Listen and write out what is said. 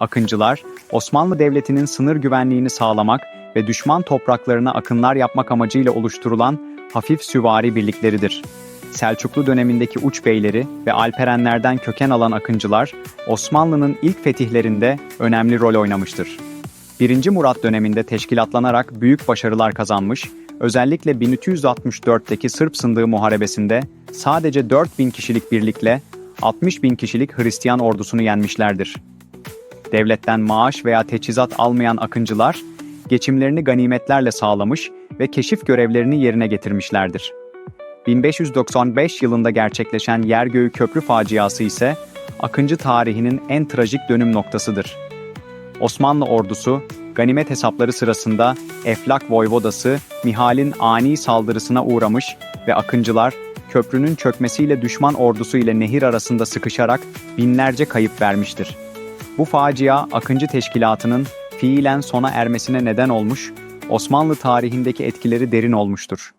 Akıncılar, Osmanlı Devleti'nin sınır güvenliğini sağlamak ve düşman topraklarına akınlar yapmak amacıyla oluşturulan hafif süvari birlikleridir. Selçuklu dönemindeki uç beyleri ve alperenlerden köken alan akıncılar, Osmanlı'nın ilk fetihlerinde önemli rol oynamıştır. 1. Murat döneminde teşkilatlanarak büyük başarılar kazanmış, özellikle 1264'teki Sırp Sındığı Muharebesi'nde sadece 4000 kişilik birlikle 60 bin kişilik Hristiyan ordusunu yenmişlerdir. Devletten maaş veya teçhizat almayan akıncılar, geçimlerini ganimetlerle sağlamış ve keşif görevlerini yerine getirmişlerdir. 1595 yılında gerçekleşen Yergöğü Köprü faciası ise Akıncı tarihinin en trajik dönüm noktasıdır. Osmanlı ordusu, ganimet hesapları sırasında Eflak Voyvodası Mihal'in ani saldırısına uğramış ve Akıncılar, köprünün çökmesiyle düşman ordusu ile nehir arasında sıkışarak binlerce kayıp vermiştir. Bu facia Akıncı Teşkilatı'nın fiilen sona ermesine neden olmuş, Osmanlı tarihindeki etkileri derin olmuştur.